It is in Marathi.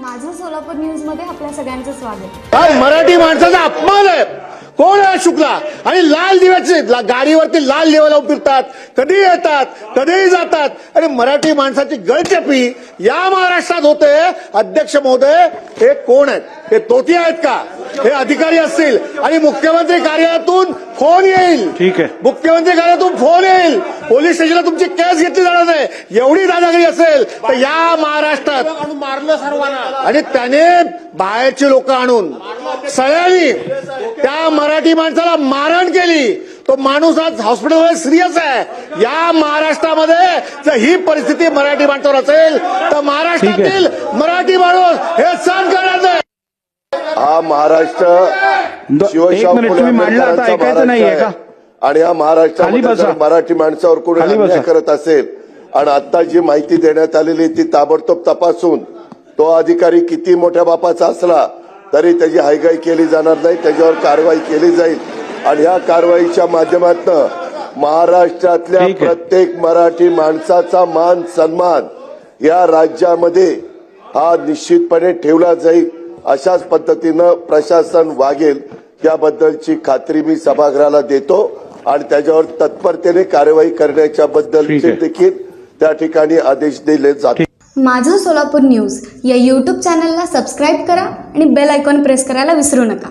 माझं सोलापूर न्यूजमध्ये आपल्या सगळ्यांचं स्वागत. काय मराठी माणसाचा अपमान आहे? कोण आहे शुक्ला? आणि लाल दिव्याचे ला- गाडीवरती लाल दिवा लावून फिरतात कधी येतात कधीही जातात. आणि मराठी माणसाची गळचेपी या महाराष्ट्रात होते. अध्यक्ष महोदय हे कोण आहेत? हे तोती आहेत का? हे अधिकारी असतील. आणि मुख्यमंत्री कार्यालयातून फोन येईल. ठीक आहे. मुख्यमंत्री कार्यालयातून फोन येईल पोलीस स्टेशनला तुमची केस घेतली जाणार नाही. एवढी दादागिरी असेल तर या महाराष्ट्रात. मारलं सर्वांना. आणि त्याने बाहेरची लोक आणून सगळ्यांनी त्या मराठी माणसाला मारण केली. तो माणूस आज हॉस्पिटलमध्ये सिरियस आहे. या महाराष्ट्रामध्ये जर ही परिस्थिती मराठी माणसावर असेल तर महाराष्ट्रातील मराठी माणूस हे सहन करणार नाही. हा महाराष्ट्र शिवशाहू एक मिनिट, फुले तुम्ही मांडला ऐकायचं नाहीये. का? आणि या महाराष्ट्रामध्ये मराठी माणसावर कोणी अन्याय. करत असेल आणि आता जी माहिती देण्यात आलेली ती ताबडतोब तपासून तो अधिकारी किती मोठ्या बापाचा असला तरी त्याची हायगाई केली जाणार नाही त्याच्यावर कारवाई केली जाईल आणि या कारवाईच्या माध्यमातून महाराष्ट्रातल्या. प्रत्येक मराठी माणसाचा मान सन्मान या राज्यामध्ये हा निश्चितपणे ठेवला जाईल अशाच पद्धतीनं प्रशासन वागेल याबद्दलची खात्री मी सभागृहाला देतो आणि त्याच्यावर तत्परतेने कारवाई करण्याच्या आहे. देखील त्या ठिकाणी आदेश दिले जातील माझं सोलापूर न्यूज या यूट्यूब चॅनलला सबस्क्राईब करा आणि बेल आयकॉन प्रेस करायला विसरू नका